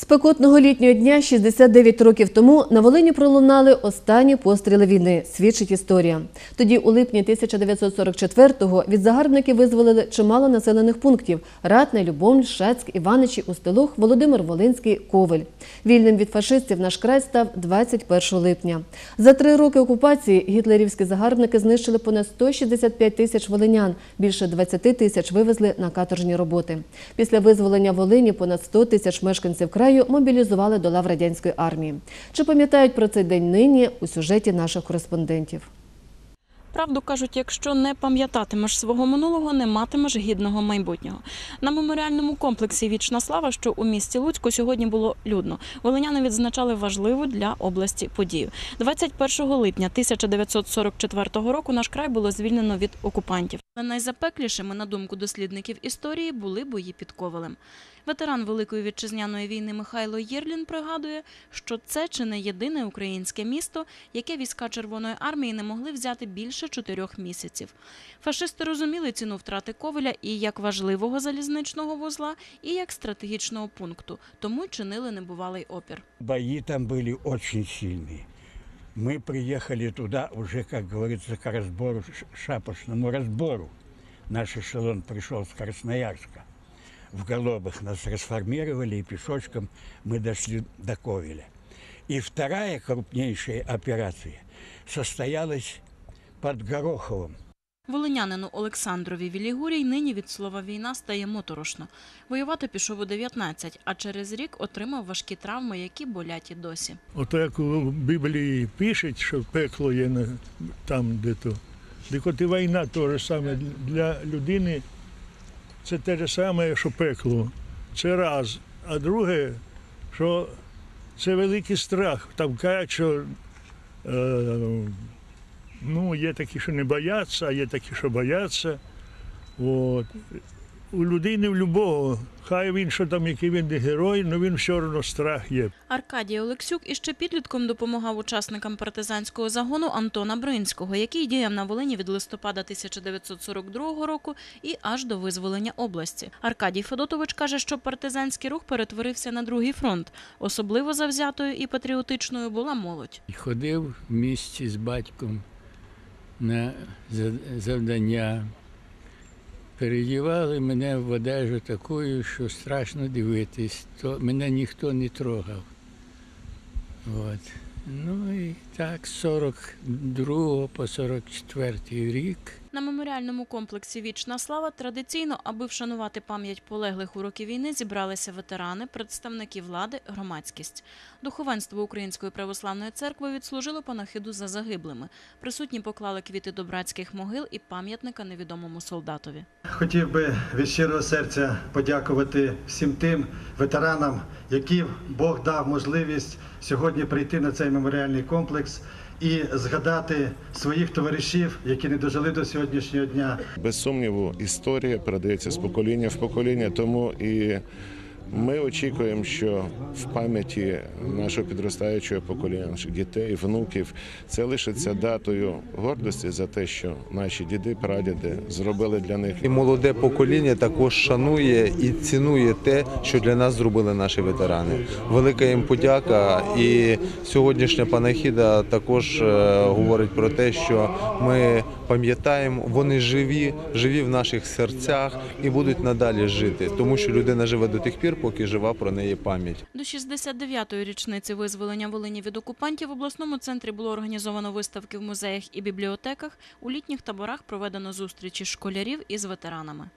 Спекотного літнього дня 69 років тому на Волині пролунали останні постріли війни, свідчить історія. Тоді, у липні 1944-го, від загарбників визволили чимало населених пунктів – Ратне, Любомль, Шацьк, Іваничі, Устилух, Володимир Волинський, Ковель. Вільним від фашистів наш край став 21 липня. За три роки окупації гітлерівські загарбники знищили понад 165 тисяч волинян, більше 20 тисяч вивезли на каторжні роботи. Після визволення Волині понад 100 тисяч мешканців краю мобілізували до лав радянської армії. Чи пам'ятають про цей день нині у сюжеті наших кореспондентів? Правду кажуть, якщо не пам'ятатимеш свого минулого, не матимеш гідного майбутнього. На меморіальному комплексі Вічна слава, що у місті Луцьку сьогодні було людно. Волиняни відзначали важливу для області подію. 21 липня 1944 року наш край було звільнено від окупантів. Але найзапеклішими, на думку дослідників історії, були бої під Ковелем. Ветеран Великої вітчизняної війни Михайло Єрлін пригадує, що це чи не єдине українське місто, яке війська Червоної армії не могли взяти більше чотирьох місяців. Фашисти розуміли ціну втрати Ковеля і як важливого залізничного вузла, і як стратегічного пункту, тому чинили небувалий опір. Бои там были очень сильные. Мы приехали туда уже, как говорится, к разбору, ш- шапошному разбору. Наш эшелон пришел с Красноярска. В Голобах нас расформировали, и пешочком мы дошли до Ковеля. И вторая крупнейшая операция состоялась под Гороховым. Волинянину Олександрові Вілігурій нині від слова війна стає моторошно. Воювати пішов у 19, а через рік отримав важкі травми, які болять і досі. Ото як у Біблії пишуть, що пекло є там, де то. Так от і війна те саме для людини. Це те ж саме, що пекло. Це раз. А друге, що це великий страх. Там кажуть, що е, ну, є такі, що не бояться, а є такі, що бояться. От. У людини в любого, хай він що там, який він не герой, але він все одно страх є. Аркадій Олексюк іще підлітком допомагав учасникам партизанського загону Антона Бринського, який діяв на Волині від листопада 1942 року і аж до визволення області. Аркадій Федотович каже, що партизанський рух перетворився на другий фронт. Особливо завзятою і патріотичною була молодь. Ходив в місті з батьком на за- завдання. Передівали мене в одежу такою, що страшно дивитись, то мене ніхто не трогав. От. Ну і так, з 42 по 44 рік На меморіальному комплексі Вічна слава традиційно, аби вшанувати пам'ять полеглих у роки війни, зібралися ветерани, представники влади, громадськість. Духовенство Української православної церкви відслужило панахиду за загиблими. Присутні поклали квіти до братських могил і пам'ятника невідомому солдатові. Хотів би від щирого серця подякувати всім тим ветеранам, яким Бог дав можливість сьогодні прийти на цей меморіальний комплекс і згадати своїх товаришів, які не дожили до сьогоднішнього дня. Без сумніву, історія передається з покоління в покоління, тому і ми очікуємо, що в пам'яті нашого підростаючого покоління, наших дітей, внуків, це лишиться датою гордості за те, що наші діди, прадіди зробили для них. І молоде покоління також шанує і цінує те, що для нас зробили наші ветерани. Велика їм подяка. І сьогоднішня панахіда також е, говорить про те, що ми пам'ятаємо, вони живі, живі в наших серцях і будуть надалі жити, тому що людина живе до тих пір, поки жива про неї пам'ять. До 69-ї річниці визволення Волині від окупантів в обласному центрі було організовано виставки в музеях і бібліотеках. У літніх таборах проведено зустрічі школярів із ветеранами.